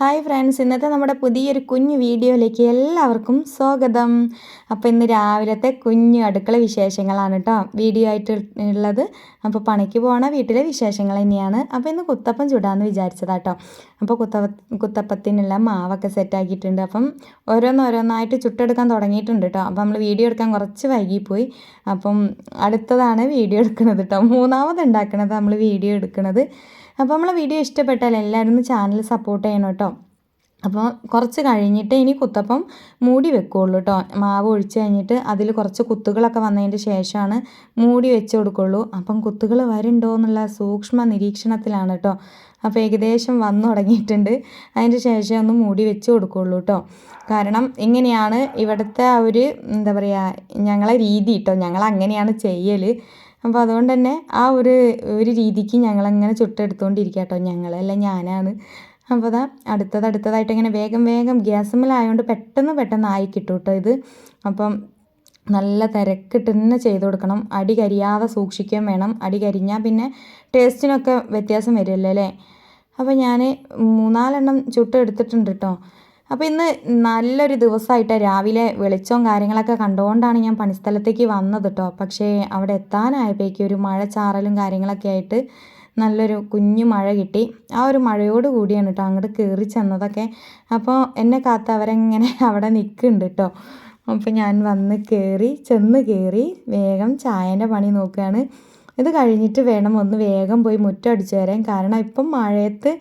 Hi friends ഇന്നത്തെ നമ്മുടെ പുതിയൊരു കുഞ്ഞു വീഡിയോയിലേക്ക് എല്ലാവർക്കും സ്വാഗതം. അപ്പോൾ ഇന്ന് രാവിലത്തെ കുഞ്ഞു അടുക്കള വിശേഷങ്ങളാണ് കേട്ടോ വീഡിയോ ആയിട്ട് ഉള്ളത് അപ്പോൾ പണിക്ക് പോകണ വീട്ടിലെ വിശേഷങ്ങൾ തന്നെയാണ്. അപ്പോൾ ഇന്ന് കുത്തപ്പം ചുടാമെന്ന് കേട്ടോ അപ്പോൾ കുത്ത കുത്തപ്പത്തിനുള്ള മാവൊക്കെ സെറ്റാക്കിയിട്ടുണ്ട് അപ്പം ഓരോന്നോരോന്നായിട്ട് ചുട്ടെടുക്കാൻ തുടങ്ങിയിട്ടുണ്ട് കേട്ടോ അപ്പോൾ നമ്മൾ വീഡിയോ എടുക്കാൻ കുറച്ച് വൈകിപ്പോയി. അപ്പം അടുത്തതാണ് വീഡിയോ എടുക്കുന്നത് കേട്ടോ മൂന്നാമത് ഉണ്ടാക്കുന്നത് നമ്മൾ വീഡിയോ എടുക്കുന്നത് അപ്പോൾ നമ്മളെ വീഡിയോ ഇഷ്ടപ്പെട്ടാൽ എല്ലാവരും ഒന്ന് ചാനൽ സപ്പോർട്ട് ചെയ്യണം കേട്ടോ അപ്പോൾ കുറച്ച് കഴിഞ്ഞിട്ട് ഇനി കുത്തപ്പം മൂടി വെക്കുകയുള്ളൂ കേട്ടോ മാവ് ഒഴിച്ച് കഴിഞ്ഞിട്ട് അതിൽ കുറച്ച് കുത്തുകളൊക്കെ വന്നതിന്റെ ശേഷമാണ് മൂടി വെച്ച് കൊടുക്കുള്ളൂ. അപ്പം കുത്തുകൾ വരുന്നുണ്ടോ എന്നുള്ള സൂക്ഷ്മ നിരീക്ഷണത്തിലാണ് കേട്ടോ അപ്പോൾ ഏകദേശം വന്നു തുടങ്ങിയിട്ടുണ്ട്. അതിന്റെ ശേഷം ഒന്ന് മൂടി വെച്ച് കൊടുക്കുകയുള്ളൂ കേട്ടോ കാരണം ഇങ്ങനെയാണ് ഇവിടുത്തെ ആ ഒരു എന്താ പറയുക ഞങ്ങളെ രീതി കേട്ടോ ഞങ്ങൾ അങ്ങനെയാണ് ചെയ്യൽ അപ്പോൾ അതുകൊണ്ട് തന്നെ ആ ഒരു ഒരു രീതിക്ക് ഞങ്ങളങ്ങനെ ചുട്ടെടുത്തുകൊണ്ടിരിക്കുക കേട്ടോ ഞങ്ങളല്ല ഞാനാണ്. അപ്പോൾ അതാ അടുത്തത് അടുത്തതായിട്ട് ഇങ്ങനെ വേഗം വേഗം ഗ്യാസുമ്മലായതുകൊണ്ട് പെട്ടെന്ന് പെട്ടെന്ന് ആയി കിട്ടും കേട്ടോ ഇത്. അപ്പം നല്ല തിരക്കിട്ട് തന്നെ ചെയ്ത് കൊടുക്കണം. അടി കരിയാതെ സൂക്ഷിക്കുകയും വേണം. അടി കരിഞ്ഞാൽ പിന്നെ ടേസ്റ്റിനൊക്കെ വ്യത്യാസം വരുമല്ലോ അല്ലേ അപ്പോൾ ഞാൻ മൂന്നാലെണ്ണം ചുട്ടെടുത്തിട്ടുണ്ട് കേട്ടോ അപ്പോൾ ഇന്ന് നല്ലൊരു ദിവസമായിട്ട് രാവിലെ വെളിച്ചവും കാര്യങ്ങളൊക്കെ കണ്ടുകൊണ്ടാണ് ഞാൻ പണിസ്ഥലത്തേക്ക് വന്നത് കേട്ടോ പക്ഷേ അവിടെ എത്താനായപ്പോഴേക്കും ഒരു മഴ ചാറലും കാര്യങ്ങളൊക്കെ ആയിട്ട് നല്ലൊരു കുഞ്ഞു മഴ കിട്ടി. ആ ഒരു മഴയോട് കൂടിയാണ് കേട്ടോ അങ്ങോട്ട് കയറി ചെന്നതൊക്കെ. അപ്പോൾ എന്നെ കാത്ത് അവരെങ്ങനെ അവിടെ നിൽക്കുന്നുണ്ട് കേട്ടോ അപ്പോൾ ഞാൻ വന്ന് കയറി ചെന്ന് കയറി വേഗം ചായേന്റെ പണി നോക്കുകയാണ് ഇത് കഴിഞ്ഞിട്ട് വേണം ഒന്ന് വേഗം പോയി മുറ്റം അടിച്ചു തരാൻ കാരണം ഇപ്പം മഴയത്ത്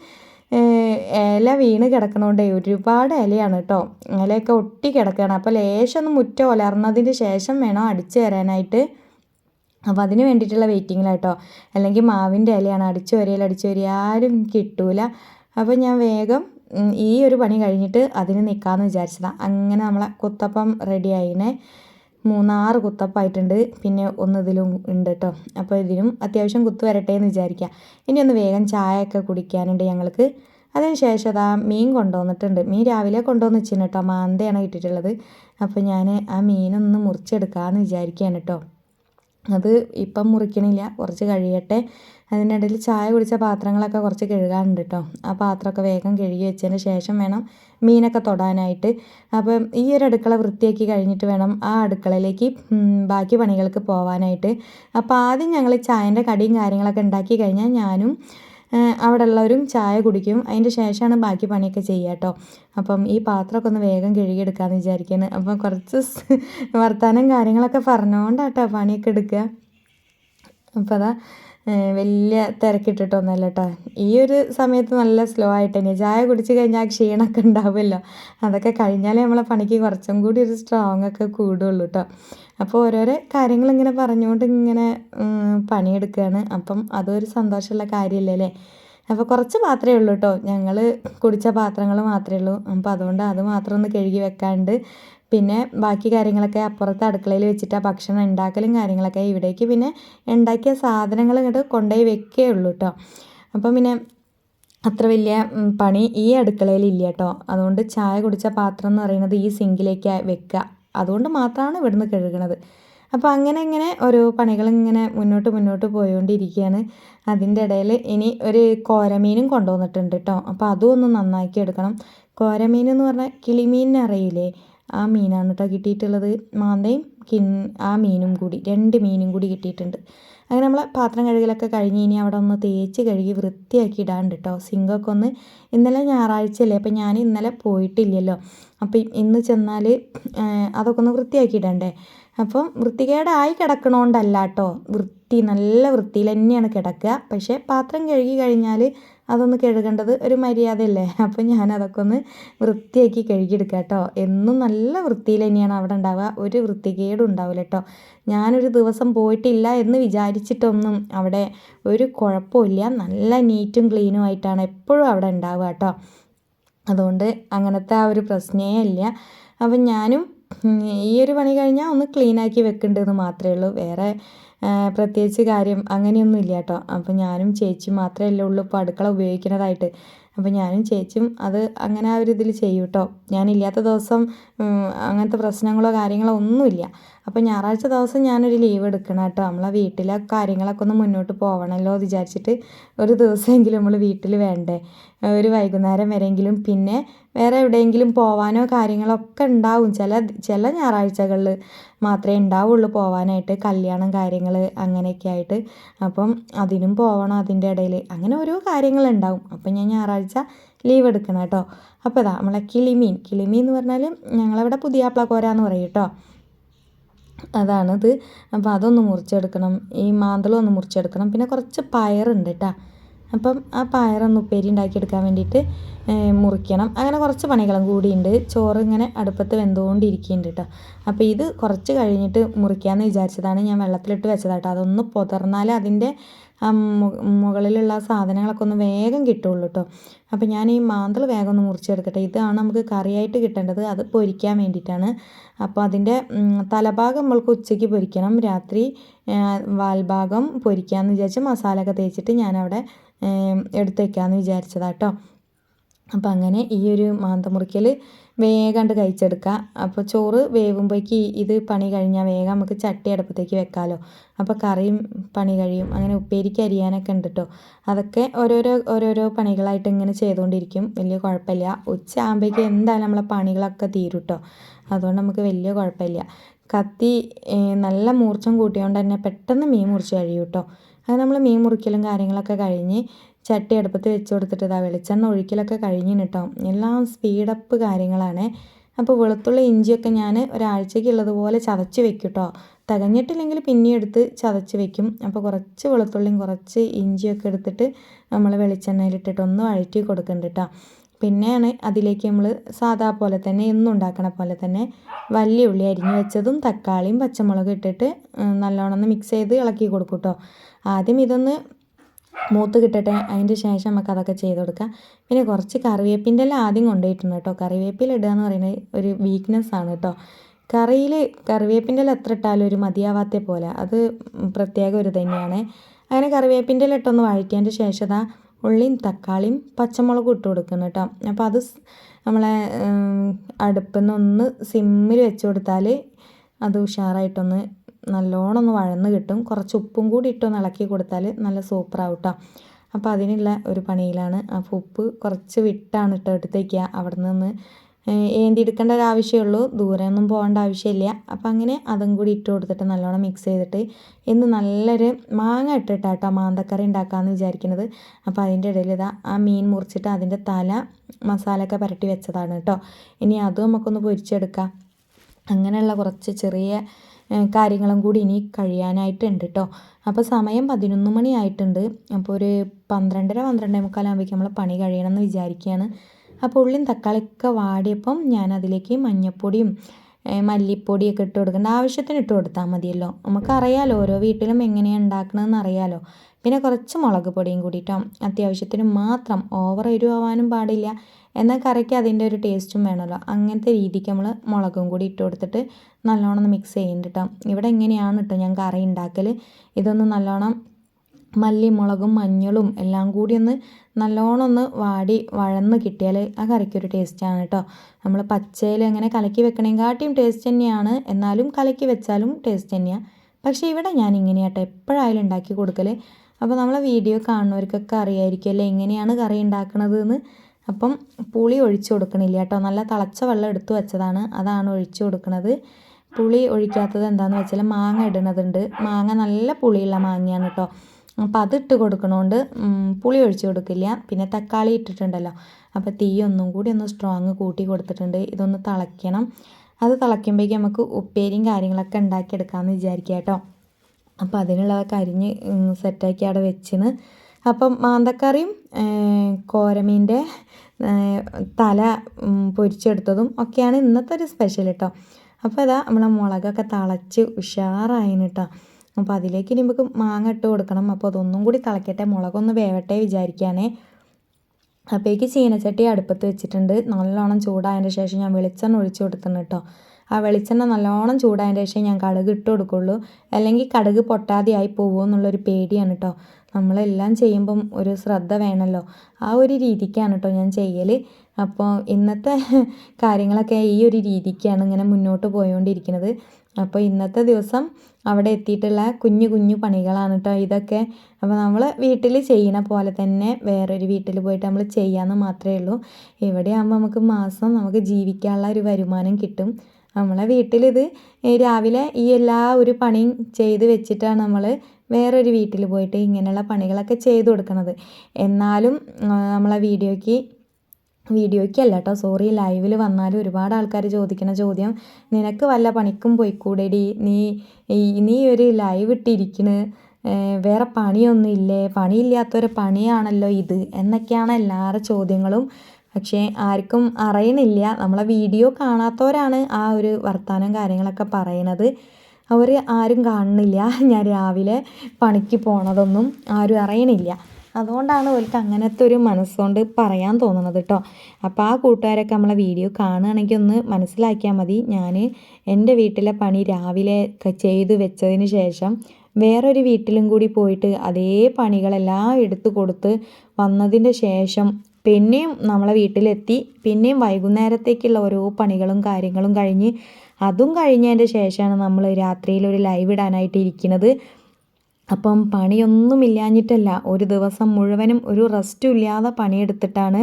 ഇല വീണ് കിടക്കണോണ്ടേ ഒരുപാട് ഇലയാണ് കേട്ടോ ഇലയൊക്കെ ഒട്ടി കിടക്കുകയാണ്. അപ്പോൾ ലേശം ഒന്ന് മുറ്റം ഒലർന്നതിന് ശേഷം വേണം അടിച്ചു തരാനായിട്ട് അപ്പോൾ അതിന് വേണ്ടിയിട്ടുള്ള വെയിറ്റിങ്ങിലാട്ടോ അല്ലെങ്കിൽ മാവിന്റെ ഇലയാണ് അടിച്ചു വരികയിൽ അടിച്ചു വരിക ആരും കിട്ടൂല. അപ്പോൾ ഞാൻ വേഗം ഈ ഒരു പണി കഴിഞ്ഞിട്ട് അതിന് നിൽക്കാമെന്ന് വിചാരിച്ചതാണ് അങ്ങനെ നമ്മളെ കുത്തപ്പം റെഡി ആയിനെ. മൂന്നാറ് കുത്തപ്പായിട്ടുണ്ട്. പിന്നെ ഒന്ന് ഇതിലും ഉണ്ട് കേട്ടോ അപ്പോൾ ഇതിനും അത്യാവശ്യം കുത്തു വരട്ടെ എന്ന് വിചാരിക്കുക ഇനി ഒന്ന് വേഗം ചായ ഒക്കെ കുടിക്കാനുണ്ട് ഞങ്ങൾക്ക്. അതിനുശേഷം അതാ മീൻ കൊണ്ടുവന്നിട്ടുണ്ട്. മീൻ രാവിലെ കൊണ്ടുവന്ന് വെച്ചിന് കേട്ടോ. മാന്തയാണ് കിട്ടിയിട്ടുള്ളത്. അപ്പോൾ ഞാൻ ആ മീനൊന്ന് മുറിച്ചെടുക്കാമെന്ന് വിചാരിക്കുകയാണ് കേട്ടോ. അത് ഇപ്പം മുറിക്കണില്ല. കുറച്ച് കഴിയട്ടെ. അതിനിടയിൽ ചായ കുടിച്ച പാത്രങ്ങളൊക്കെ കുറച്ച് കഴുകാനുണ്ട് കേട്ടോ ആ പാത്രമൊക്കെ വേഗം കഴുകി വെച്ചതിന് ശേഷം വേണം മീനൊക്കെ തൊടാനായിട്ട്. അപ്പം ഈ ഒരു അടുക്കള വൃത്തിയാക്കി കഴിഞ്ഞിട്ട് വേണം ആ അടുക്കളയിലേക്ക് ബാക്കി പണികൾക്ക് പോകാനായിട്ട് അപ്പോൾ ആദ്യം ഞങ്ങൾ ചായന്റെ കടിയും കാര്യങ്ങളൊക്കെ ഉണ്ടാക്കി കഴിഞ്ഞാൽ ഞാനും അവിടെ ഉള്ളവരും ചായ കുടിക്കും. അതിന്റെ ശേഷമാണ് ബാക്കി പണിയൊക്കെ ചെയ്യുക കേട്ടോ അപ്പം ഈ പാത്രമൊക്കെ ഒന്ന് വേഗം കഴുകിയെടുക്കാമെന്ന് വിചാരിക്കുകയാണ്. അപ്പം കുറച്ച് വർത്തമാനം കാര്യങ്ങളൊക്കെ പറഞ്ഞുകൊണ്ടാട്ടോ പണിയൊക്കെ എടുക്കുക. അപ്പോൾ അതാ വലിയ തിരക്കിട്ടിട്ടൊന്നുമല്ല കേട്ടോ ഈ ഒരു സമയത്ത് നല്ല സ്ലോ ആയിട്ട് തന്നെ. ചായ കുടിച്ച് കഴിഞ്ഞാൽ ക്ഷീണമൊക്കെ ഉണ്ടാവുമല്ലോ. അതൊക്കെ കഴിഞ്ഞാലേ നമ്മളെ പണിക്ക് കുറച്ചും കൂടി ഒരു സ്ട്രോങ് ഒക്കെ കൂടുള്ളൂ കേട്ടോ അപ്പോൾ ഓരോരോ കാര്യങ്ങളിങ്ങനെ പറഞ്ഞുകൊണ്ട് ഇങ്ങനെ പണിയെടുക്കുകയാണ് അപ്പം അതൊരു സന്തോഷമുള്ള കാര്യമില്ലല്ലേ അപ്പോൾ കുറച്ച് പാത്രമേ ഉള്ളൂ കേട്ടോ ഞങ്ങൾ കുടിച്ച പാത്രങ്ങൾ മാത്രമേ ഉള്ളൂ. അപ്പോൾ അതുകൊണ്ട് അത് മാത്രം ഒന്ന് കഴുകി വെക്കാണ്ട് പിന്നെ ബാക്കി കാര്യങ്ങളൊക്കെ അപ്പുറത്തെ അടുക്കളയിൽ വെച്ചിട്ട് ആ ഭക്ഷണം ഉണ്ടാക്കലും കാര്യങ്ങളൊക്കെ ഇവിടേക്ക് പിന്നെ ഉണ്ടാക്കിയ സാധനങ്ങൾ ഇങ്ങോട്ട് കൊണ്ടുപോയി വെക്കേ ഉള്ളൂ കേട്ടോ അപ്പം പിന്നെ അത്ര വലിയ പണി ഈ അടുക്കളയിൽ ഇല്ല കേട്ടോ അതുകൊണ്ട് ചായ കുടിച്ച പാത്രം എന്ന് പറയുന്നത് ഈ സിങ്കിലേക്ക് വെക്കുക അതുകൊണ്ട് മാത്രമാണ് ഇവിടുന്ന് കഴുകണത്. അപ്പോൾ അങ്ങനെ ഇങ്ങനെ ഓരോ പണികൾ ഇങ്ങനെ മുന്നോട്ട് മുന്നോട്ട് പോയോണ്ടിരിക്കുകയാണ് അതിന്റെ ഇടയിൽ ഇനി ഒരു കോരമീനും കൊണ്ടുവന്നിട്ടുണ്ട് കേട്ടോ അപ്പോൾ അതും ഒന്ന് നന്നാക്കി എടുക്കണം. കോരമീൻ എന്ന് പറഞ്ഞാൽ കിളിമീനിനെ അറിയില്ലേ? ആ മീനാണ് കേട്ടോ കിട്ടിയിട്ടുള്ളത്. മാന്തയും കിൻ ആ മീനും കൂടി രണ്ട് മീനും കൂടി കിട്ടിയിട്ടുണ്ട്. അങ്ങനെ നമ്മൾ പാത്രം കഴുകലൊക്കെ കഴിഞ്ഞ് ഇനി അവിടെ ഒന്ന് തേച്ച് കഴുകി വൃത്തിയാക്കി ഇടാണ്ട് കേട്ടോ സിങ്കൊക്കെ ഒന്ന് ഇന്നലെ ഞായറാഴ്ചയല്ലേ അപ്പം ഞാൻ ഇന്നലെ പോയിട്ടില്ലല്ലോ. അപ്പം ഇന്ന് ചെന്നാൽ അതൊക്കെ ഒന്ന് വൃത്തിയാക്കി ഇടണ്ടേ അപ്പം വൃത്തികേടായി കിടക്കണോണ്ടല്ല കേട്ടോ വൃത്തി നല്ല വൃത്തിയിൽ തന്നെയാണ് കിടക്കുക. പക്ഷേ പാത്രം കഴുകി കഴിഞ്ഞാൽ അതൊന്ന് കഴുകേണ്ടത് ഒരു മര്യാദയല്ലേ? അപ്പോൾ ഞാൻ അതൊക്കെ ഒന്ന് വൃത്തിയാക്കി കഴുകിയെടുക്കുക കേട്ടോ എന്നും നല്ല വൃത്തിയിൽ തന്നെയാണ് അവിടെ ഉണ്ടാവുക. ഒരു വൃത്തികേടും ഉണ്ടാവില്ല കേട്ടോ ഞാനൊരു ദിവസം പോയിട്ടില്ല എന്ന് വിചാരിച്ചിട്ടൊന്നും അവിടെ ഒരു കുഴപ്പമില്ല നല്ല നീറ്റും ക്ലീനും ആയിട്ടാണ് എപ്പോഴും അവിടെ ഉണ്ടാവുക കേട്ടോ അതുകൊണ്ട് അങ്ങനത്തെ ആ ഒരു പ്രശ്നമേ ഇല്ല. അപ്പം ഞാനും ഈ ഒരു പണി കഴിഞ്ഞാൽ ഒന്ന് ക്ലീനാക്കി വെക്കേണ്ടതെന്ന് മാത്രമേ ഉള്ളൂ. വേറെ പ്രത്യേകിച്ച് കാര്യം അങ്ങനെയൊന്നും ഇല്ല കേട്ടോ അപ്പോൾ ഞാനും ചേച്ചിയും മാത്രമേ ഉള്ളൂ ഇപ്പോൾ അടുക്കള ഉപയോഗിക്കുന്നതായിട്ട്. അപ്പോൾ ഞാനും ചേച്ചിയും അത് അങ്ങനെ ആ ഒരു ഇതിൽ ചെയ്യും കേട്ടോ ഞാനില്ലാത്ത ദിവസം അങ്ങനത്തെ പ്രശ്നങ്ങളോ കാര്യങ്ങളോ ഒന്നുമില്ല അപ്പോൾ ഞായറാഴ്ച ദിവസം ഞാനൊരു ലീവ് എടുക്കണം കേട്ടോ നമ്മളെ വീട്ടിലെ കാര്യങ്ങളൊക്കെ ഒന്ന് മുന്നോട്ട് പോകണമല്ലോ വിചാരിച്ചിട്ട് ഒരു ദിവസമെങ്കിലും നമ്മൾ വീട്ടിൽ വേണ്ടേ. ഒരു വൈകുന്നേരം വരെയെങ്കിലും പിന്നെ വേറെ എവിടെയെങ്കിലും പോവാനോ കാര്യങ്ങളോ ഒക്കെ ഉണ്ടാവും. ചില ചില ഞായറാഴ്ചകളിൽ മാത്രമേ ഉണ്ടാവുള്ളൂ പോവാനായിട്ട് കല്യാണം കാര്യങ്ങൾ അങ്ങനെയൊക്കെ ആയിട്ട്. അപ്പം അതിനും പോവണം അതിന്റെ ഇടയിൽ അങ്ങനെ ഓരോ കാര്യങ്ങളുണ്ടാവും അപ്പം ഞാൻ ഞായറാഴ്ച ലീവ് എടുക്കണം കേട്ടോ. അപ്പോൾ ഇതാ നമ്മളെ കിളിമീൻ. കിളിമീൻ എന്ന് പറഞ്ഞാൽ ഞങ്ങളവിടെ പുതിയാപ്ലക്കോര എന്ന് പറയും കേട്ടോ. അതാണിത് അപ്പോൾ അതൊന്ന് മുറിച്ചെടുക്കണം. ഈ മാന്തളൊന്ന് മുറിച്ചെടുക്കണം. പിന്നെ കുറച്ച് പയറുണ്ട് കേട്ടോ. അപ്പം ആ പയറൊന്ന് ഉപ്പേരി ഉണ്ടാക്കിയെടുക്കാൻ വേണ്ടിയിട്ട് മുറിക്കണം. അങ്ങനെ കുറച്ച് പണികളും കൂടിയുണ്ട്. ചോറ് ഇങ്ങനെ അടുപ്പത്ത് വെന്തുകൊണ്ടിരിക്കുന്നുണ്ട് കേട്ടോ അപ്പോൾ ഇത് കുറച്ച് കഴിഞ്ഞിട്ട് മുറിക്കാമെന്ന് വിചാരിച്ചതാണ്. ഞാൻ വെള്ളത്തിലിട്ട് വെച്ചതാട്ടോ അതൊന്ന് പുതർന്നാൽ അതിന്റെ മുകളിലുള്ള സാധനങ്ങളൊക്കെ ഒന്ന് വേഗം കിട്ടുള്ളൂ കേട്ടോ അപ്പോൾ ഞാൻ ഈ മാന്തൾ വേഗം ഒന്ന് മുറിച്ചെടുക്കട്ടെ ഇതാണ് നമുക്ക് കറിയായിട്ട് കിട്ടേണ്ടത്. അത് പൊരിക്കാൻ വേണ്ടിയിട്ടാണ്. അപ്പോൾ അതിന്റെ തലഭാഗം നമ്മൾക്ക് ഉച്ചയ്ക്ക് പൊരിക്കണം. രാത്രി വാൽഭാഗം പൊരിക്കാമെന്ന് വിചാരിച്ച് മസാല ഒക്കെ തേച്ചിട്ട് ഞാനവിടെ എടുത്ത് വയ്ക്കാമെന്ന് വിചാരിച്ചതാട്ടോ അപ്പം അങ്ങനെ ഈ ഒരു മാന്തമുറിക്കൽ വേഗം കഴിച്ചെടുക്കുക അപ്പോൾ ചോറ് വേവുമ്പോഴേക്ക് ഇത് പണി കഴിഞ്ഞാൽ വേഗം നമുക്ക് ചട്ടി അടുപ്പത്തേക്ക് വെക്കാമല്ലോ അപ്പോൾ കറിയും പണി കഴിയും. അങ്ങനെ ഉപ്പേരിക്ക് അരിയാനൊക്കെ ഉണ്ട് കേട്ടോ അതൊക്കെ ഓരോരോ ഓരോരോ പണികളായിട്ട് ഇങ്ങനെ ചെയ്തുകൊണ്ടിരിക്കും വലിയ കുഴപ്പമില്ല ഉച്ച ആകുമ്പോഴേക്ക് എന്തായാലും നമ്മളെ പണികളൊക്കെ തീരും കേട്ടോ അതുകൊണ്ട് നമുക്ക് വലിയ കുഴപ്പമില്ല കത്തി നല്ല മൂർച്ചം കൂട്ടിയോണ്ട് തന്നെ പെട്ടെന്ന് മീൻ മുറിച്ച് കഴിയും കേട്ടോ അത് നമ്മൾ മീൻ മുറിക്കലും കാര്യങ്ങളൊക്കെ കഴിഞ്ഞ് ചട്ടി അടുപ്പത്ത് വെച്ച് കൊടുത്തിട്ട് ഇതാ വെളിച്ചെണ്ണ ഒഴിക്കലൊക്കെ കഴിഞ്ഞു കേട്ടോ എല്ലാം സ്പീഡപ്പ് കാര്യങ്ങളാണ്. അപ്പോൾ വെളുത്തുള്ളി ഇഞ്ചിയൊക്കെ ഞാൻ ഒരാഴ്ചയ്ക്കുള്ളതുപോലെ ചതച്ച് വെക്കും കേട്ടോ തികഞ്ഞിട്ടില്ലെങ്കിൽ പിന്നെ എടുത്ത് ചതച്ച് വെക്കും. അപ്പോൾ കുറച്ച് വെളുത്തുള്ളിയും കുറച്ച് ഇഞ്ചിയൊക്കെ എടുത്തിട്ട് നമ്മൾ വെളിച്ചെണ്ണയിലിട്ടിട്ട് ഒന്ന് വഴറ്റി കൊടുക്കുന്നുണ്ട് കേട്ടോ പിന്നെയാണ് അതിലേക്ക് നമ്മൾ സാധാ പോലെ തന്നെ എന്നും ഉണ്ടാക്കണ പോലെ തന്നെ വലിയ ഉള്ളി അരിഞ്ഞു വെച്ചതും തക്കാളിയും പച്ചമുളകും ഇട്ടിട്ട് നല്ലോണം ഒന്ന് മിക്സ് ചെയ്ത് ഇളക്കി കൊടുക്കും കേട്ടോ ആദ്യം ഇതൊന്ന് മൂത്ത് കിട്ടട്ടെ. അതിന്റെ ശേഷം നമുക്ക് അതൊക്കെ ചെയ്ത് കൊടുക്കാം. പിന്നെ കുറച്ച് കറിവേപ്പിന്റെ എല്ലാം ആദ്യം കൊണ്ടുപോയിട്ടുണ്ട് കേട്ടോ. കറിവേപ്പില ഇടുക എന്ന് പറയുന്നത് ഒരു വീക്ക്നെസ് ആണ് കേട്ടോ. കറിയിൽ കറിവേപ്പിന്റെ ഇല എത്ര ഇട്ടാലും ഒരു മതിയാവാത്ത പോലെ. അത് പ്രത്യേക ഒരു തന്നെയാണ്. അങ്ങനെ കറിവേപ്പിന്റെ ഇല ഇട്ടൊന്ന് വഴറ്റിയതിന്റെ ശേഷം അതാ ഉള്ളിയും തക്കാളിയും പച്ചമുളകും ഇട്ട് കൊടുക്കണം കേട്ടോ. അപ്പോൾ അത് നമ്മളെ അടുപ്പിൽ നിന്ന് ഒന്ന് സിമ്മിൽ വെച്ച് കൊടുത്താൽ അത് ഉഷാറായിട്ടൊന്ന് നല്ലോണം ഒന്ന് വഴന്ന് കിട്ടും. കുറച്ച് ഉപ്പും കൂടി ഇട്ടൊന്ന് ഇളക്കി കൊടുത്താൽ നല്ല സൂപ്പറാവും കേട്ടോ അപ്പോൾ അതിനുള്ള ഒരു പണിയിലാണ്. അപ്പോൾ ഉപ്പ് കുറച്ച് വിട്ടാണ് ഇട്ടോ എടുത്തേക്കുക അവിടെ നിന്ന് ഏന്തി എടുക്കേണ്ട ഒരു ആവശ്യമുള്ളൂ ദൂരെ ഒന്നും പോകേണ്ട ആവശ്യമില്ല. അപ്പോൾ അങ്ങനെ അതും കൂടി ഇട്ട് കൊടുത്തിട്ട് നല്ലോണം മിക്സ് ചെയ്തിട്ട് ഇന്ന് നല്ലൊരു മാങ്ങ ഇട്ടിട്ടാട്ടോ മാന്തക്കറി ഉണ്ടാക്കാമെന്ന് വിചാരിക്കുന്നത് അപ്പോൾ അതിന്റെ ഇടയിൽ ഇതാ ആ മീൻ മുറിച്ചിട്ട് അതിന്റെ തല മസാലയൊക്കെ പുരട്ടി വെച്ചതാണ് കേട്ടോ. ഇനി അതും നമുക്കൊന്ന് പൊരിച്ചെടുക്കാം. അങ്ങനെയുള്ള കുറച്ച് ചെറിയ കാര്യങ്ങളും കൂടി ഇനി കഴിയാനായിട്ടുണ്ട് കേട്ടോ അപ്പോൾ സമയം പതിനൊന്ന് മണി ആയിട്ടുണ്ട്. അപ്പോൾ ഒരു പന്ത്രണ്ടര പന്ത്രണ്ടേ മുക്കാലാകുമ്പോഴേക്കും നമ്മൾ പണി കഴിയണമെന്ന് വിചാരിക്കുകയാണ് അപ്പോൾ ഉള്ളിയും തക്കാളിയൊക്കെ വാടിയപ്പം ഞാൻ അതിലേക്ക് മഞ്ഞപ്പൊടിയും മല്ലിപ്പൊടിയൊക്കെ ഇട്ട് കൊടുക്കേണ്ട. ആവശ്യത്തിന് ഇട്ട് കൊടുത്താൽ മതിയല്ലോ. നമുക്കറിയാലോ ഓരോ വീട്ടിലും എങ്ങനെയാണ് ഉണ്ടാക്കണമെന്ന് അറിയാലോ. പിന്നെ കുറച്ച് മുളക് പൊടിയും കൂടിയിട്ടോ അത്യാവശ്യത്തിന് മാത്രം ഓവർ എരിവാനും പാടില്ല. എന്നാൽ കറിക്ക് അതിന്റെ ഒരു ടേസ്റ്റും വേണമല്ലോ. അങ്ങനത്തെ രീതിക്ക് നമ്മൾ മുളകും കൂടി ഇട്ട് കൊടുത്തിട്ട് നല്ലോണം മിക്സ് ചെയ്യുന്നുണ്ട് കേട്ടോ ഇവിടെ എങ്ങനെയാണ് കേട്ടോ ഞാൻ കറി ഉണ്ടാക്കൽ ഇതൊന്ന് നല്ലോണം മല്ലി മുളകും മഞ്ഞളും എല്ലാം കൂടി ഒന്ന് നല്ലോണം ഒന്ന് വാടി വഴന്ന് കിട്ടിയാൽ ആ കറിക്കൊരു ടേസ്റ്റാണ് കേട്ടോ നമ്മൾ പച്ചയിൽ അങ്ങനെ കലക്കി വെക്കണേക്കാട്ടിയും ടേസ്റ്റ് തന്നെയാണ്. എന്നാലും കലക്കി വെച്ചാലും ടേസ്റ്റ് തന്നെയാണ് പക്ഷേ ഇവിടെ ഞാൻ ഇങ്ങനെയാട്ടോ എപ്പോഴായാലും ഉണ്ടാക്കി കൊടുക്കൽ അപ്പോൾ നമ്മളെ വീഡിയോ കാണുന്നവർക്കൊക്കെ അറിയായിരിക്കും അല്ലേ? എങ്ങനെയാണ് കറി ഉണ്ടാക്കണത് എന്ന്. അപ്പം പുളി ഒഴിച്ചു കൊടുക്കണില്ല കേട്ടോ. നല്ല തിളച്ച വെള്ളം എടുത്തു വെച്ചതാണ്. അതാണ് ഒഴിച്ചു കൊടുക്കുന്നത് പുളി ഒഴിക്കാത്തത് എന്താണെന്ന് വെച്ചാൽ മാങ്ങ ഇടുന്നതുണ്ട് മാങ്ങ നല്ല പുളിയുള്ള മാങ്ങയാണ് കേട്ടോ. അപ്പോൾ അതിട്ട് കൊടുക്കണോണ്ട് പുളി ഒഴിച്ചു കൊടുക്കില്ല. പിന്നെ തക്കാളി ഇട്ടിട്ടുണ്ടല്ലോ. അപ്പോൾ തീ ഒന്നും കൂടി ഒന്ന് സ്ട്രോങ് കൂട്ടി കൊടുത്തിട്ടുണ്ട്. ഇതൊന്ന് തിളയ്ക്കണം. അത് തിളയ്ക്കുമ്പോഴേക്കും നമുക്ക് ഉപ്പേരിയും കാര്യങ്ങളൊക്കെ ഉണ്ടാക്കിയെടുക്കാമെന്ന് വിചാരിക്കുക കേട്ടോ. അപ്പോൾ അതിനുള്ളതൊക്കെ അരിഞ്ഞ് സെറ്റാക്കി അവിടെ വെച്ചിന്. അപ്പം മാന്തക്കറിയും കോരമീന്റെ തല പൊരിച്ചെടുത്തതും ഒക്കെയാണ് ഇന്നത്തെ ഒരു സ്പെഷ്യൽ കേട്ടോ അപ്പോൾ അതാ നമ്മളെ മുളകൊക്കെ തിളച്ച് ഉഷാറായിന് കേട്ടോ അപ്പോൾ അതിലേക്ക് ഇനി നമുക്ക് മാങ്ങ ഇട്ട് കൊടുക്കണം. അപ്പോൾ അതൊന്നും കൂടി തിളക്കട്ടെ. മുളകൊന്ന് വേവട്ടെ വിചാരിക്കുകയാണേ അപ്പോഴേക്ക് ചീനച്ചട്ടി അടുപ്പത്ത് വെച്ചിട്ടുണ്ട്. നല്ലോണം ചൂടായതിന്റെ ശേഷം ഞാൻ വെളിച്ചെണ്ണ ഒഴിച്ച് കൊടുക്കുന്നു കേട്ടോ ആ വെളിച്ചെണ്ണ നല്ലോണം ചൂടായതിന്റെ ശേഷം ഞാൻ കടുക് ഇട്ട് കൊടുക്കുള്ളൂ. അല്ലെങ്കിൽ കടുക് പൊട്ടാതെയായി പോകുമോ എന്നുള്ളൊരു പേടിയാണ് കേട്ടോ നമ്മളെല്ലാം ചെയ്യുമ്പം ഒരു ശ്രദ്ധ വേണമല്ലോ ആ ഒരു രീതിക്കാണ് കേട്ടോ ഞാൻ ചെയ്യൽ അപ്പോൾ ഇന്നത്തെ കാര്യങ്ങളൊക്കെ ഈ ഒരു രീതിക്കാണ് ഇങ്ങനെ മുന്നോട്ട് പോയോണ്ടിരിക്കുന്നത് അപ്പോൾ ഇന്നത്തെ ദിവസം അവിടെ എത്തിയിട്ടുള്ള കുഞ്ഞു കുഞ്ഞു പണികളാണ് കേട്ടോ ഇതൊക്കെ. അപ്പോൾ നമ്മൾ വീട്ടിൽ ചെയ്യണ പോലെ തന്നെ വേറൊരു വീട്ടിൽ പോയിട്ട് നമ്മൾ ചെയ്യാമെന്ന് മാത്രമേ ഉള്ളൂ. ഇവിടെ ആകുമ്പോൾ നമുക്ക് മാസം നമുക്ക് ജീവിക്കാനുള്ള ഒരു വരുമാനം കിട്ടും. നമ്മളെ വീട്ടിലിത് രാവിലെ ഈ എല്ലാ ഒരു പണിയും ചെയ്ത് വെച്ചിട്ടാണ് നമ്മൾ വേറൊരു വീട്ടിൽ പോയിട്ട് ഇങ്ങനെയുള്ള പണികളൊക്കെ ചെയ്ത് കൊടുക്കുന്നത് എന്നാലും നമ്മളെ വീഡിയോയ്ക്ക് വീഡിയോയ്ക്കല്ല കേട്ടോ സോറി ലൈവിൽ വന്നാലും ഒരുപാട് ആൾക്കാർ ചോദിക്കുന്ന ചോദ്യം നിനക്ക് വല്ല പണിക്കും പോയിക്കൂടെടി? നീ നീ ഒരു ലൈവ് ഇട്ടിരിക്കണ്. വേറെ പണിയൊന്നും ഇല്ലേ? പണിയില്ലാത്തൊരു പണിയാണല്ലോ ഇത്. എന്നൊക്കെയാണ് എല്ലാവരുടെ ചോദ്യങ്ങളും. പക്ഷേ ആർക്കും അറിയണില്ല. നമ്മളെ വീഡിയോ കാണാത്തവരാണ് ആ ഒരു വർത്തമാനം കാര്യങ്ങളൊക്കെ പറയണത്. അവർ ആരും കാണുന്നില്ല. ഞാൻ രാവിലെ പണിക്ക് പോണതൊന്നും ആരും അറിയണില്ല. അതുകൊണ്ടാണ് അവർക്ക് അങ്ങനത്തെ ഒരു മനസ്സുകൊണ്ട് പറയാൻ തോന്നുന്നത് കേട്ടോ അപ്പോൾ ആ കൂട്ടുകാരൊക്കെ നമ്മളെ വീഡിയോ കാണുകയാണെങ്കിൽ ഒന്ന് മനസ്സിലാക്കിയാൽ മതി. ഞാൻ എന്റെ വീട്ടിലെ പണി രാവിലെ ചെയ്ത് വെച്ചതിന് ശേഷം വേറൊരു വീട്ടിലും കൂടി പോയിട്ട് അതേ പണികളെല്ലാം എടുത്തു കൊടുത്ത് വന്നതിന്റെ ശേഷം പിന്നെയും നമ്മളെ വീട്ടിലെത്തി. പിന്നെയും വൈകുന്നേരത്തേക്കുള്ള ഓരോ പണികളും കാര്യങ്ങളും കഴിഞ്ഞ് അതും കഴിഞ്ഞതിന്റെ ശേഷമാണ് നമ്മൾ രാത്രിയിൽ ഒരു ലൈവ് ഇടാനായിട്ട് ഇരിക്കുന്നത്. അപ്പം പണിയൊന്നും ഇല്ലാഞ്ഞിട്ടല്ല ഒരു ദിവസം മുഴുവനും ഒരു റെസ്റ്റും ഇല്ലാതെ പണിയെടുത്തിട്ടാണ്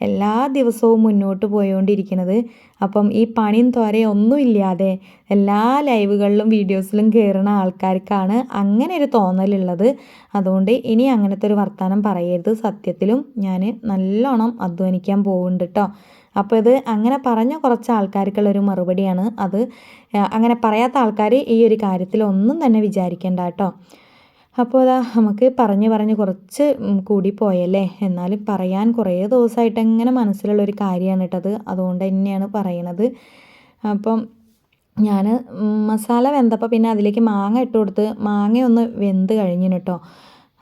എല്ലാ ദിവസവും മുന്നോട്ട് പോയോണ്ടിരിക്കുന്നത്. അപ്പം ഈ പണിയും ഒന്നും ഇല്ലാതെ എല്ലാ ലൈവുകളിലും വീഡിയോസിലും കയറുന്ന ആൾക്കാർക്കാണ് അങ്ങനെ ഒരു തോന്നലുള്ളത്. അതുകൊണ്ട് ഇനി അങ്ങനത്തെ ഒരു വർത്തമാനം പറയരുത്. സത്യത്തിലും ഞാൻ നല്ലോണം അധ്വാനിക്കാൻ പോകുന്നുണ്ട് കേട്ടോ അപ്പോൾ ഇത് അങ്ങനെ പറഞ്ഞ കുറച്ച് ആൾക്കാർക്കുള്ളൊരു മറുപടിയാണ് അത്. അങ്ങനെ പറയാത്ത ആൾക്കാർ ഈ ഒരു കാര്യത്തിൽ ഒന്നും തന്നെ വിചാരിക്കേണ്ട കേട്ടോ. അപ്പോൾ അതാ നമുക്ക് പറഞ്ഞ് പറഞ്ഞ് കുറച്ച് കൂടി പോയല്ലേ എന്നാലും പറയാൻ കുറേ ദിവസമായിട്ട് എങ്ങനെ മനസ്സിലുള്ള ഒരു കാര്യമാണ് കേട്ടത് അതുകൊണ്ട് തന്നെയാണ് പറയണത്. അപ്പം ഞാൻ മസാല വെന്തപ്പോൾ പിന്നെ അതിലേക്ക് മാങ്ങ ഇട്ട് കൊടുത്ത് മാങ്ങ ഒന്ന് വെന്ത് കഴിഞ്ഞു കേട്ടോ.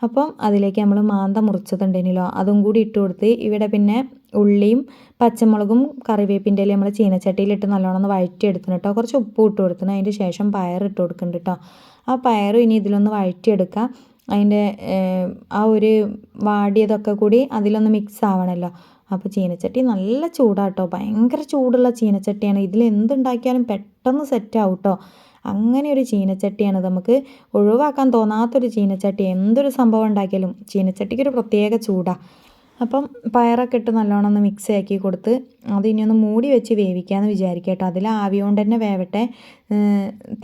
അപ്പം അതിലേക്ക് നമ്മൾ മാന്ത മുറിച്ചതുണ്ടെങ്കിലോ അതും കൂടി ഇട്ട് കൊടുത്ത് ഇവിടെ പിന്നെ ഉള്ളിയും പച്ചമുളകും കറിവേപ്പിന്റെ നമ്മൾ ചീനച്ചട്ടിയിലിട്ട് നല്ലോണം ഒന്ന് വഴറ്റിയെടുക്കണം കേട്ടോ. കുറച്ച് ഉപ്പ് ഇട്ട് കൊടുക്കണം. അതിന്റെ ശേഷം പയർ ഇട്ട് കൊടുക്കുന്നുണ്ട് കേട്ടോ. ആ പയറും ഇനി ഇതിലൊന്ന് വഴറ്റിയെടുക്കുക അതിന്റെ ആ ഒരു വാടിയതൊക്കെ കൂടി അതിലൊന്ന് മിക്സ് ആവണമല്ലോ അപ്പോൾ ചീനച്ചട്ടി നല്ല ചൂടാട്ടോ ഭയങ്കര ചൂടുള്ള ചീനച്ചട്ടിയാണ്. ഇതിൽ എന്തുണ്ടാക്കിയാലും പെട്ടെന്ന് സെറ്റ് ആവും കേട്ടോ. അങ്ങനെ ഒരു ചീനച്ചട്ടിയാണ് നമുക്ക് ഒഴിവാക്കാൻ തോന്നാത്തൊരു ചീനച്ചട്ടി. എന്തൊരു സംഭവം ഉണ്ടാക്കിയാലും ചീനച്ചട്ടിക്ക് ഒരു പ്രത്യേക ചൂടാണ് അപ്പം പയറൊക്കെ ഇട്ട് നല്ലോണം ഒന്ന് മിക്സ് ആക്കി കൊടുത്ത് അത് ഇനി ഒന്ന് മൂടി വെച്ച് വേവിക്കാമെന്ന് വിചാരിക്കുക കേട്ടോ. അതിൽ ആവി കൊണ്ട് തന്നെ വേവട്ടെ.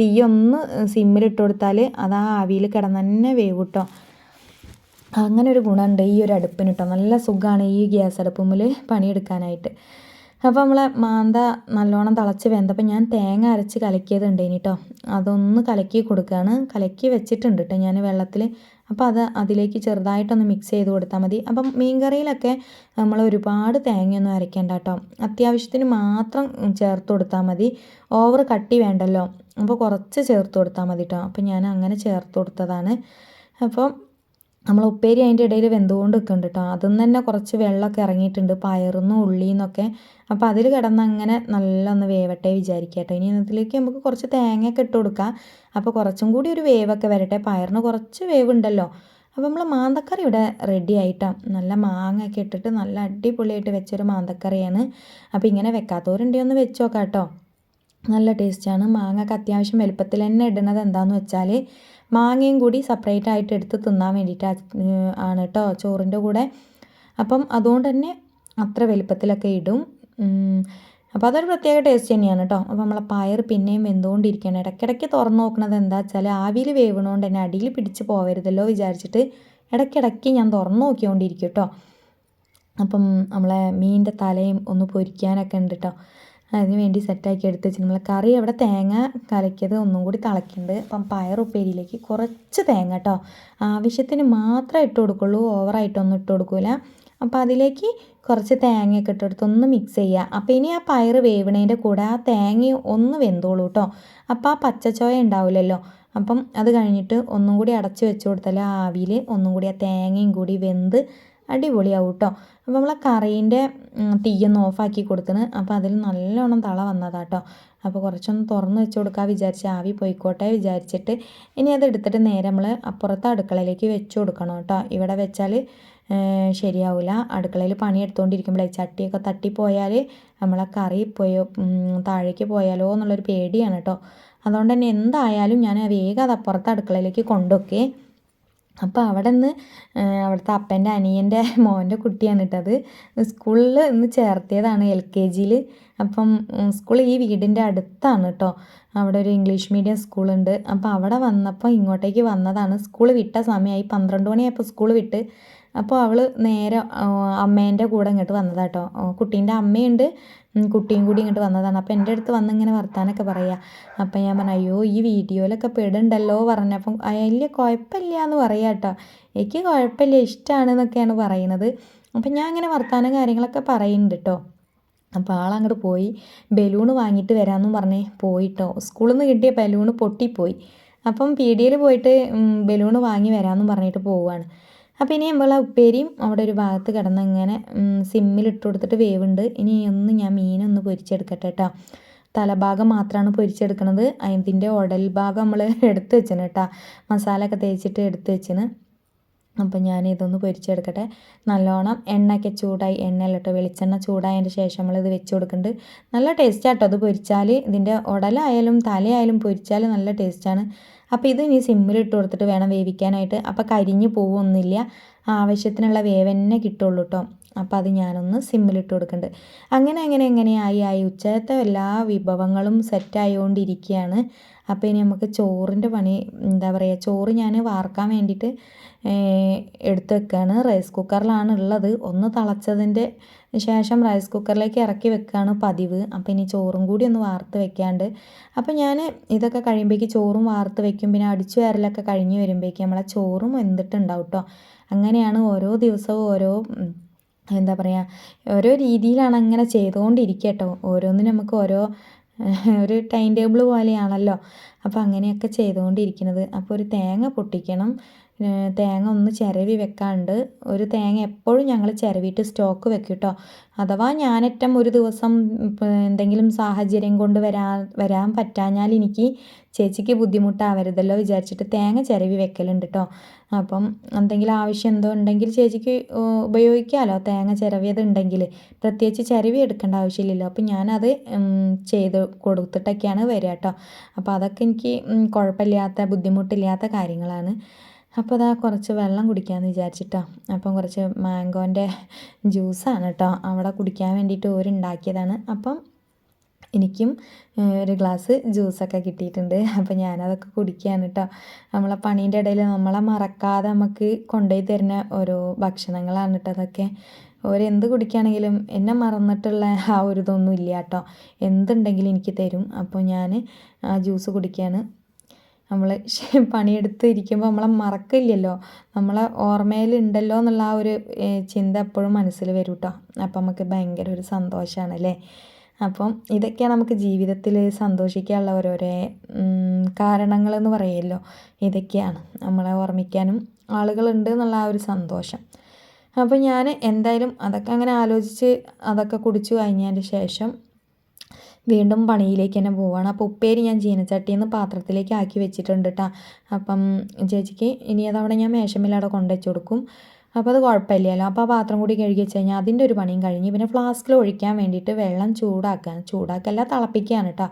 തീയൊന്ന് സിമ്മിലിട്ട് കൊടുത്താൽ അത് ആ ആവിയിൽ കിടന്ന് തന്നെ അങ്ങനെ ഒരു ഗുണമുണ്ട് ഈ ഒരു അടുപ്പിന് നല്ല സുഖമാണ് ഈ ഗ്യാസ് അടുപ്പുമ്മിൽ പണിയെടുക്കാനായിട്ട്. അപ്പോൾ നമ്മളെ മാന്ത നല്ലോണം തിളച്ച് വെന്തപ്പോൾ ഞാൻ തേങ്ങ അരച്ച് കലക്കിയത് കേട്ടോ അതൊന്ന് കലക്കി കൊടുക്കുകയാണ് കലക്കി വെച്ചിട്ടുണ്ട് കേട്ടോ ഞാൻ വെള്ളത്തിൽ അപ്പോൾ അത് അതിലേക്ക് ചെറുതായിട്ടൊന്ന് മിക്സ് ചെയ്ത് കൊടുത്താൽ മതി. അപ്പം മീൻ കറിയിലൊക്കെ നമ്മൾ ഒരുപാട് തേങ്ങയൊന്നും അരയ്ക്കേണ്ട കേട്ടോ അത്യാവശ്യത്തിന് മാത്രം ചേർത്ത് കൊടുത്താൽ മതി. ഓവർ കട്ടി വേണ്ടല്ലോ. അപ്പോൾ കുറച്ച് ചേർത്ത് കൊടുത്താൽ മതി കേട്ടോ അപ്പോൾ ഞാൻ അങ്ങനെ ചേർത്ത് കൊടുത്തതാണ്. അപ്പോൾ നമ്മൾ ഉപ്പേരി അതിന്റെ ഇടയിൽ വെന്തുകൊണ്ട് നിൽക്കുന്നുണ്ട് കേട്ടോ. അതിൽ തന്നെ കുറച്ച് വെള്ളമൊക്കെ ഇറങ്ങിയിട്ടുണ്ട്. പയറുന്നും ഉള്ളിന്നൊക്കെ അപ്പോൾ അതിൽ കിടന്ന് അങ്ങനെ നല്ല ഒന്ന് വേവട്ടെ വിചാരിക്കുക കേട്ടോ. ഇനി അതിലേക്ക് നമുക്ക് കുറച്ച് തേങ്ങയൊക്കെ ഇട്ട് കൊടുക്കാം. അപ്പോൾ കുറച്ചും കൂടി ഒരു വേവൊക്കെ വരട്ടെ. പയറിന് കുറച്ച് വേവ് ഉണ്ടല്ലോ അപ്പോൾ നമ്മൾ മാന്തക്കറി ഇവിടെ റെഡി ആയിട്ടാണ് നല്ല മാങ്ങയൊക്കെ ഇട്ടിട്ട് നല്ല അടിപൊളിയായിട്ട് വെച്ചൊരു മാന്തക്കറിയാണ്. അപ്പോൾ ഇങ്ങനെ വെക്കാത്തവരുണ്ടെങ്കിൽ ഒന്ന് വെച്ച് നോക്കാം കേട്ടോ. നല്ല ടേസ്റ്റാണ് മാങ്ങയൊക്കെ അത്യാവശ്യം വലുപ്പത്തിൽ തന്നെ ഇടുന്നത് എന്താണെന്ന് വെച്ചാൽ മാങ്ങയും കൂടി സെപ്പറേറ്റ് ആയിട്ട് എടുത്ത് തിന്നാൻ വേണ്ടിയിട്ട് ആണ് കേട്ടോ ചോറിന്റെ കൂടെ. അപ്പം അതുകൊണ്ട് തന്നെ അത്ര വലുപ്പത്തിലൊക്കെ ഇടും. അപ്പോൾ അതൊരു പ്രത്യേക ടേസ്റ്റ് തന്നെയാണ് കേട്ടോ അപ്പോൾ നമ്മളെ പയർ പിന്നെയും വെന്തുകൊണ്ടിരിക്കുകയാണ്. ഇടയ്ക്കിടയ്ക്ക് തുറന്നു നോക്കുന്നത് എന്താ വെച്ചാൽ ആവിയിൽ വേവണോണ്ട് തന്നെ അടിയിൽ പിടിച്ച് പോകരുതല്ലോ വിചാരിച്ചിട്ട് ഇടയ്ക്കിടയ്ക്ക് ഞാൻ തുറന്ന് നോക്കിക്കൊണ്ടിരിക്കും കേട്ടോ അപ്പം നമ്മളെ മീനിന്റെ തലയും ഒന്ന് പൊരിക്കാനൊക്കെ ഉണ്ട് കേട്ടോ അതിന് വേണ്ടി സെറ്റാക്കി എടുത്ത് വെച്ച് നമ്മൾ കറി അവിടെ തേങ്ങ കലക്കിയത് ഒന്നും കൂടി തിളയ്ക്കുന്നുണ്ട് അപ്പം പയർ ഉപ്പേരിയിലേക്ക് കുറച്ച് തേങ്ങ കേട്ടോ. ആവശ്യത്തിന് മാത്രമേ ഇട്ട് കൊടുക്കുള്ളൂ. ഓവറായിട്ടൊന്നും ഇട്ട് കൊടുക്കില്ല അപ്പോൾ അതിലേക്ക് കുറച്ച് തേങ്ങയൊക്കെ ഇട്ടെടുത്ത് ഒന്ന് മിക്സ് ചെയ്യുക. അപ്പോൾ ഇനി ആ പയർ വേവണേന്റെ കൂടെ ആ തേങ്ങ ഒന്ന് വെന്തോളൂ കേട്ടോ. അപ്പോൾ ആ പച്ചച്ചോയ ഉണ്ടാവില്ലല്ലോ. അപ്പം അത് കഴിഞ്ഞിട്ട് ഒന്നും കൂടി അടച്ചു വെച്ച് കൊടുത്താൽ ആവിയിൽ ഒന്നും കൂടി ആ തേങ്ങയും കൂടി വെന്ത് അടിപൊളിയാവും കേട്ടോ അപ്പോൾ നമ്മൾ കറീന്റെ തീയൊന്ന് ഓഫാക്കി കൊടുക്കുന്നത് അപ്പോൾ അതിൽ നല്ലോണം തള വന്നതാണ് കേട്ടോ അപ്പോൾ കുറച്ചൊന്ന് തുറന്ന് വെച്ച് കൊടുക്കാൻ വിചാരിച്ച് ആവി പോയിക്കോട്ടെ വിചാരിച്ചിട്ട് ഇനി അത് എടുത്തിട്ട് നേരെ നമ്മൾ അപ്പുറത്തെ അടുക്കളയിലേക്ക് വെച്ച് കൊടുക്കണം കേട്ടോ. ഇവിടെ വെച്ചാൽ ശരിയാവില്ല അടുക്കളയിൽ പണിയെടുത്തുകൊണ്ടിരിക്കുമ്പോഴേ ചട്ടിയൊക്കെ തട്ടിപ്പോയാൽ നമ്മളെ കറി പോയോ താഴേക്ക് പോയാലോ എന്നുള്ളൊരു പേടിയാണ് കേട്ടോ. അതുകൊണ്ട് തന്നെ എന്തായാലും ഞാൻ വേഗം അത് അപ്പുറത്തെ അടുക്കളയിലേക്ക് കൊണ്ടുവയ്ക്കേ അപ്പോൾ അവിടെ നിന്ന് അവിടുത്തെ അപ്പന്റെ അനിയന്റെ മോന്റെ കുട്ടിയാണ് കേട്ടത് സ്കൂളിൽ ഇന്ന് ചേർത്തിയതാണ് എൽ കെ ജിയിൽ അപ്പം സ്കൂൾ ഈ വീടിന്റെ അടുത്താണ് കേട്ടോ അവിടെ ഒരു ഇംഗ്ലീഷ് മീഡിയം സ്കൂളുണ്ട്. അപ്പോൾ അവിടെ വന്നപ്പോൾ ഇങ്ങോട്ടേക്ക് വന്നതാണ്. സ്കൂൾ വിട്ട സമയമായി പന്ത്രണ്ട് മണിയായപ്പോൾ സ്കൂൾ വിട്ട്. അപ്പോൾ അവൾ നേരെ അമ്മേന്റെ കൂടെ ഇങ്ങോട്ട് വന്നതാട്ടോ കുട്ടീന്റെ അമ്മയുണ്ട്. കുട്ടിയും കൂടി ഇങ്ങോട്ട് വന്നതാണ്. അപ്പോൾ എന്റെ അടുത്ത് വന്ന് ഇങ്ങനെ വർത്താനൊക്കെ പറയുക അപ്പോൾ ഞാൻ പറഞ്ഞു അയ്യോ ഈ വീഡിയോയിലൊക്കെ പെടുണ്ടല്ലോ പറഞ്ഞപ്പം വലിയ കുഴപ്പമില്ല എന്ന് പറയാം കേട്ടോ എനിക്ക് കുഴപ്പമില്ല ഇഷ്ടമാണ് എന്നൊക്കെയാണ് പറയുന്നത് അപ്പം ഞാൻ അങ്ങനെ വർത്താനം കാര്യങ്ങളൊക്കെ പറയുന്നുണ്ട് കേട്ടോ അപ്പോൾ ആളങ്ങോട്ട് പോയി ബലൂൺ വാങ്ങിയിട്ട് വരാമെന്നും പറഞ്ഞ് പോയിട്ടോ സ്കൂളിൽ നിന്ന് കിട്ടിയ ബലൂൺ പൊട്ടിപ്പോയി. അപ്പം പി ഡിയിൽ പോയിട്ട് ബലൂൺ വാങ്ങി വരാമെന്നും പറഞ്ഞിട്ട് പോവുകയാണ് അപ്പോൾ ഇനി നമ്മളെ ഉപ്പേരിയും അവിടെ ഒരു ഭാഗത്ത് കിടന്ന് ഇങ്ങനെ സിമ്മിലിട്ട് കൊടുത്തിട്ട് വേവുണ്ട്. ഇനി ഒന്ന് ഞാൻ മീനൊന്ന് പൊരിച്ചെടുക്കട്ടെ കേട്ടോ തലഭാഗം മാത്രമാണ് പൊരിച്ചെടുക്കണത്. അതിന്റെ ഉടൽ ഭാഗം നമ്മൾ എടുത്ത് വെച്ചിന് കേട്ടോ മസാല ഒക്കെ തേച്ചിട്ട് എടുത്ത് വെച്ചിന്. അപ്പം ഞാൻ ഇതൊന്ന് പൊരിച്ചെടുക്കട്ടെ. നല്ലോണം എണ്ണയൊക്കെ ചൂടായി എണ്ണയിലിട്ട് വെളിച്ചെണ്ണ ചൂടായതിന്റെ ശേഷം നമ്മൾ ഇത് വെച്ച് കൊടുക്കുന്നുണ്ട് നല്ല ടേസ്റ്റാട്ടോ അത് പൊരിച്ചാൽ ഇതിന്റെ ഉടലായാലും തലയായാലും പൊരിച്ചാൽ നല്ല ടേസ്റ്റാണ് അപ്പോൾ ഇത് ഇനി സിമ്മിലിട്ട് കൊടുത്തിട്ട് വേണം വേവിക്കാനായിട്ട്. അപ്പോൾ കരിഞ്ഞു പോവുമൊന്നുമില്ല ആവശ്യത്തിനുള്ള വേവ് തന്നെ കിട്ടുള്ളൂ കേട്ടോ അപ്പോൾ അത് ഞാനൊന്ന് സിമ്മിലിട്ട് കൊടുക്കുന്നുണ്ട് അങ്ങനെ അങ്ങനെ എങ്ങനെയായി ആയി ഉച്ചത്തെ എല്ലാ വിഭവങ്ങളും സെറ്റായിക്കൊണ്ടിരിക്കുകയാണ് അപ്പോൾ ഇനി നമുക്ക് ചോറിന്റെ പണി എന്താ പറയുക ചോറ് ഞാൻ വാർക്കാൻ വേണ്ടിയിട്ട് എടുത്ത് വെക്കുകയാണ് റൈസ് കുക്കറിലാണ് ഉള്ളത്. ഒന്ന് തിളച്ചതിന്റെ ശേഷം റൈസ് കുക്കറിലേക്ക് ഇറക്കി വെക്കുകയാണ് പതിവ്. അപ്പോൾ ഇനി ചോറും കൂടി ഒന്ന് വാർത്ത് വെക്കാണ്ട്. അപ്പോൾ ഞാൻ ഇതൊക്കെ കഴിയുമ്പോഴേക്ക് ചോറും വാർത്ത് വെക്കും. പിന്നെ അടിച്ചു വരലൊക്കെ കഴിഞ്ഞ് വരുമ്പോഴേക്കും നമ്മളെ ചോറും വെന്തിട്ടുണ്ടാവും കേട്ടോ അങ്ങനെയാണ് ഓരോ ദിവസവും ഓരോ എന്താ പറയുക ഓരോ രീതിയിലാണ് അങ്ങനെ ചെയ്തുകൊണ്ടിരിക്കുക കേട്ടോ ഓരോന്നിനും നമുക്ക് ഓരോ ഒരു ടൈം ടേബിൾ പോലെയാണല്ലോ. അപ്പോൾ അങ്ങനെയൊക്കെ ചെയ്തുകൊണ്ടിരിക്കുന്നത്. അപ്പോൾ ഒരു തേങ്ങ പൊട്ടിക്കണം. തേങ്ങ ഒന്ന് ചിരവി വെക്കാണ്ട് ഒരു തേങ്ങ എപ്പോഴും ഞങ്ങൾ ചിരവിയിട്ട് സ്റ്റോക്ക് വെക്കും കേട്ടോ അഥവാ ഞാനറ്റം ഒരു ദിവസം എന്തെങ്കിലും സാഹചര്യം കൊണ്ട് വരാൻ വരാൻ പറ്റാഞ്ഞാൽ എനിക്ക് ചേച്ചിക്ക് ബുദ്ധിമുട്ടാവരുതല്ലോ വിചാരിച്ചിട്ട് തേങ്ങ ചിരവി വെക്കലുണ്ട് കേട്ടോ അപ്പം എന്തെങ്കിലും ആവശ്യം എന്തോ ഉണ്ടെങ്കിൽ ചേച്ചിക്ക് ഉപയോഗിക്കാമല്ലോ തേങ്ങ ചിരവിയത് ഉണ്ടെങ്കിൽ പ്രത്യേകിച്ച് ചിരവി എടുക്കേണ്ട ആവശ്യമില്ലല്ലോ. അപ്പം ഞാനത് ചെയ്ത് കൊടുത്തിട്ടൊക്കെയാണ് വരിക കേട്ടോ അപ്പോൾ അതൊക്കെ എനിക്ക് കുഴപ്പമില്ലാത്ത ബുദ്ധിമുട്ടില്ലാത്ത കാര്യങ്ങളാണ്. അപ്പോൾ അതാ കുറച്ച് വെള്ളം കുടിക്കാമെന്ന് വിചാരിച്ചിട്ടോ. അപ്പം കുറച്ച് മാംഗോന്റെ ജ്യൂസാണ് കേട്ടോ. അവിടെ കുടിക്കാൻ വേണ്ടിയിട്ട് ഓരുണ്ടാക്കിയതാണ് അപ്പം എനിക്കും ഒരു ഗ്ലാസ് ജ്യൂസൊക്കെ കിട്ടിയിട്ടുണ്ട്. അപ്പോൾ ഞാനതൊക്കെ കുടിക്കുകയാണ് കേട്ടോ. നമ്മളെ പണീന്റെ ഇടയിൽ നമ്മളെ മറക്കാതെ നമുക്ക് കൊണ്ടുപോയി തരുന്ന ഓരോ ഭക്ഷണങ്ങളാണ് കേട്ടോ അതൊക്കെ. ഓരെന്ത് കുടിക്കുകയാണെങ്കിലും എന്നെ മറന്നിട്ടുള്ള ആ ഒരു ഇതൊന്നും ഇല്ല കേട്ടോ. എന്തുണ്ടെങ്കിലും എനിക്ക് തരും. അപ്പോൾ ഞാൻ ആ ജ്യൂസ് കുടിക്കുകയാണ് നമ്മൾ പണിയെടുത്ത് ഇരിക്കുമ്പോൾ നമ്മളെ മറക്കില്ലല്ലോ. നമ്മളെ ഓർമ്മയിലുണ്ടല്ലോ എന്നുള്ള ആ ഒരു ചിന്ത എപ്പോഴും മനസ്സിൽ വരും കേട്ടോ അപ്പം നമുക്ക് ഭയങ്കര ഒരു സന്തോഷമാണ് അല്ലേ അപ്പം ഇതൊക്കെയാണ് നമുക്ക് ജീവിതത്തിൽ സന്തോഷിക്കാനുള്ള ഓരോരോ കാരണങ്ങളെന്ന് പറയുമല്ലോ ഇതൊക്കെയാണ്. നമ്മളെ ഓർമ്മിക്കാനും ആളുകളുണ്ട് എന്നുള്ള ആ ഒരു സന്തോഷം. അപ്പോൾ ഞാൻ എന്തായാലും അതൊക്കെ അങ്ങനെ ആലോചിച്ച് അതൊക്കെ കുടിച്ചു കഴിഞ്ഞതിന്റെ ശേഷം വീണ്ടും പണിയിലേക്ക് തന്നെ പോവുകയാണ് അപ്പോൾ ഉപ്പേരി ഞാൻ ചീനച്ചട്ടിയിൽ നിന്ന് പാത്രത്തിലേക്ക് ആക്കി വെച്ചിട്ടുണ്ട് കേട്ടോ അപ്പം ചേച്ചിക്ക് ഇനി അതവിടെ ഞാൻ മേശമില്ലവിടെ കൊണ്ടുവച്ച് കൊടുക്കും. അപ്പോൾ അത് കുഴപ്പമില്ലല്ലോ. അപ്പോൾ ആ പാത്രം കൂടി കഴുകി വെച്ച് കഴിഞ്ഞാൽ അതിന്റെ ഒരു പണിയും കഴിഞ്ഞ് പിന്നെ ഫ്ലാസ്കിൽ ഒഴിക്കാൻ വേണ്ടിയിട്ട് വെള്ളം ചൂടാക്കാൻ ചൂടാക്കല്ല തിളപ്പിക്കുകയാണ് കേട്ടോ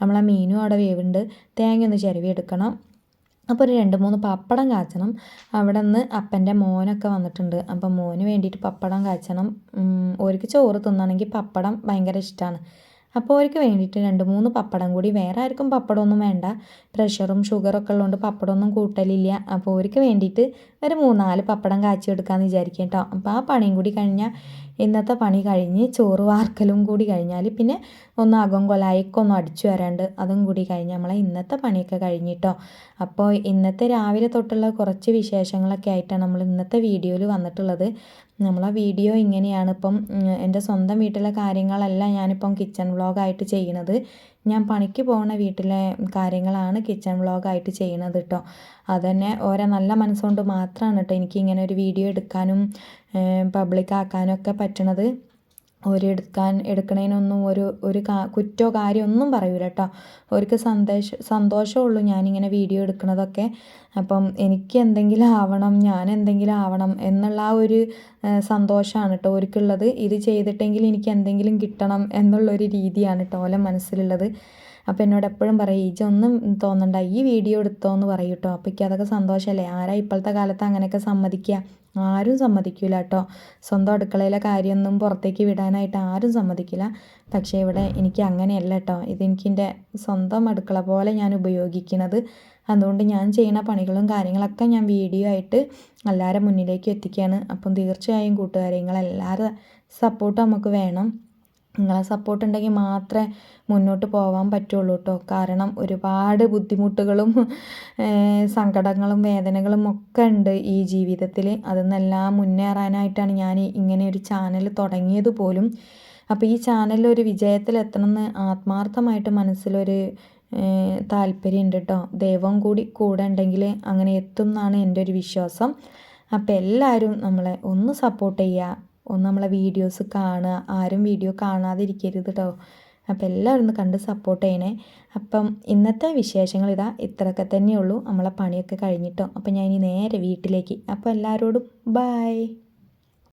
നമ്മളെ മീനും അവിടെ വേവുണ്ട്. തേങ്ങ ഒന്ന് ചിരവി എടുക്കണം അപ്പോൾ ഒരു രണ്ട് മൂന്ന് പപ്പടം കാച്ചണം. അവിടെ നിന്ന് അപ്പന്റെ മോനൊക്കെ വന്നിട്ടുണ്ട്. അപ്പം മോന് വേണ്ടിയിട്ട് പപ്പടം കാച്ചണം. ഓർക്ക് ചോറ് തിന്നണമെങ്കിൽ പപ്പടം ഭയങ്കര ഇഷ്ടമാണ് അപ്പോൾ അവർക്ക് വേണ്ടിയിട്ട് രണ്ട് മൂന്ന് പപ്പടം കൂടി. വേറെ ആർക്കും പപ്പടമൊന്നും വേണ്ട. പ്രഷറും ഷുഗറൊക്കെ ഉള്ളതുകൊണ്ട് പപ്പടമൊന്നും കൂട്ടലില്ല. അപ്പോൾ അവർക്ക് വേണ്ടിയിട്ട് ഒരു മൂന്നാൽ പപ്പടം കാച്ചി എടുക്കാമെന്ന് വിചാരിക്കും കേട്ടോ. അപ്പോൾ ആ പണിയും കൂടി കഴിഞ്ഞാൽ ഇന്നത്തെ പണി കഴിഞ്ഞ് ചോറ് വാർക്കലും കൂടി കഴിഞ്ഞാൽ പിന്നെ ഒന്ന് അകം കൊലായിക്കൊന്നും അടിച്ചു വരാണ്ട്. അതും കൂടി കഴിഞ്ഞ് നമ്മളെ ഇന്നത്തെ പണിയൊക്കെ കഴിഞ്ഞിട്ടോ. അപ്പോൾ ഇന്നത്തെ രാവിലെ തൊട്ടുള്ള കുറച്ച് വിശേഷങ്ങളൊക്കെ ആയിട്ടാണ് നമ്മൾ ഇന്നത്തെ വീഡിയോയിൽ വന്നിട്ടുള്ളത്. നമ്മളെ വീഡിയോ ഇങ്ങനെയാണ്. ഇപ്പം എന്റെ സ്വന്തം വീട്ടിലെ കാര്യങ്ങളല്ല ഞാനിപ്പം കിച്ചൺ വ്ളോഗായിട്ട് ചെയ്യണത്. ഞാൻ പണിക്ക് പോകുന്ന വീട്ടിലെ കാര്യങ്ങളാണ് കിച്ചൺ വ്ളോഗായിട്ട് ചെയ്യണത് കേട്ടോ അതുതന്നെ ഓരോ നല്ല മനസ്സുകൊണ്ട് മാത്രമാണ് കേട്ടോ എനിക്ക് ഇങ്ങനെ ഒരു വീഡിയോ എടുക്കാനും പബ്ലിക് ആക്കാനൊക്കെ പറ്റണത് ഒരു എടുക്കാൻ എടുക്കണതിനൊന്നും ഒരു ഒരു കുറ്റോ കാര്യം ഒന്നും പറയൂല കേട്ടോ അവർക്ക് സന്തോഷം സന്തോഷമുള്ളൂ ഞാനിങ്ങനെ വീഡിയോ എടുക്കണതൊക്കെ. അപ്പം എനിക്ക് എന്തെങ്കിലും ആവണം ഞാൻ എന്തെങ്കിലും ആവണം എന്നുള്ള ആ ഒരു സന്തോഷമാണ് കേട്ടോ അവർക്കുള്ളത് ഇത് ചെയ്തിട്ടെങ്കിൽ എനിക്ക് എന്തെങ്കിലും കിട്ടണം എന്നുള്ളൊരു രീതിയാണ് കേട്ടോ ഓലെ മനസ്സിലുള്ളത്. അപ്പോൾ എന്നോട് എപ്പോഴും പറയും ഒന്നും തോന്നണ്ട ഈ വീഡിയോ എടുത്തോ എന്ന് പറയും കേട്ടോ അപ്പോൾ എനിക്ക് അതൊക്കെ സന്തോഷമല്ലേ ആരാ ഇപ്പോഴത്തെ കാലത്ത് അങ്ങനെയൊക്കെ സമ്മതിക്കുക ആരും സമ്മതിക്കില്ല കേട്ടോ സ്വന്തം അടുക്കളയിലെ കാര്യമൊന്നും പുറത്തേക്ക് വിടാനായിട്ട് ആരും സമ്മതിക്കില്ല. പക്ഷേ ഇവിടെ എനിക്ക് അങ്ങനെയല്ല കേട്ടോ ഇതെനിക്ക് എന്റെ സ്വന്തം അടുക്കള പോലെ ഞാൻ ഉപയോഗിക്കുന്നത്. അതുകൊണ്ട് ഞാൻ ചെയ്യുന്ന പണികളും കാര്യങ്ങളൊക്കെ ഞാൻ വീഡിയോ ആയിട്ട് എല്ലാവരുടെ മുന്നിലേക്ക് എത്തിക്കുകയാണ് അപ്പം തീർച്ചയായും കൂട്ടുകാരെ നിങ്ങളെല്ലാവരും സപ്പോർട്ട് നമുക്ക് വേണം. നിങ്ങളെ സപ്പോർട്ട് ഉണ്ടെങ്കിൽ മാത്രമേ മുന്നോട്ട് പോകാൻ പറ്റുള്ളൂ കേട്ടോ കാരണം ഒരുപാട് ബുദ്ധിമുട്ടുകളും സങ്കടങ്ങളും വേദനകളും ഒക്കെ ഉണ്ട് ഈ ജീവിതത്തിൽ. അതെന്നെല്ലാം മുന്നേറാനായിട്ടാണ് ഞാൻ ഇങ്ങനെ ഒരു ചാനൽ തുടങ്ങിയത് പോലും. അപ്പോൾ ഈ ചാനലിൽ ഒരു വിജയത്തിലെത്തണമെന്ന് ആത്മാർത്ഥമായിട്ട് മനസ്സിലൊരു താല്പര്യമുണ്ട് കേട്ടോ ദൈവം കൂടി കൂടെ ഉണ്ടെങ്കിൽ അങ്ങനെ എത്തും എന്നാണ് എന്റെ ഒരു വിശ്വാസം. അപ്പോൾ എല്ലാവരും നമ്മളെ ഒന്ന് സപ്പോർട്ട് ചെയ്യുക. ഒന്ന് നമ്മളെ വീഡിയോസ് കാണുക. ആരും വീഡിയോ കാണാതിരിക്കരുത് കേട്ടോ അപ്പം എല്ലാവരും ഒന്ന് കണ്ട് സപ്പോർട്ട് ചെയ്യണേ. അപ്പം ഇന്നത്തെ വിശേഷങ്ങൾ ഇതാ. ഇത്രയൊക്കെ തന്നെയുള്ളൂ. നമ്മളെ പണിയൊക്കെ കഴിഞ്ഞിട്ടോ. അപ്പം ഞാൻ ഇനി നേരെ വീട്ടിലേക്ക്. അപ്പോൾ എല്ലാവരോടും ബായ്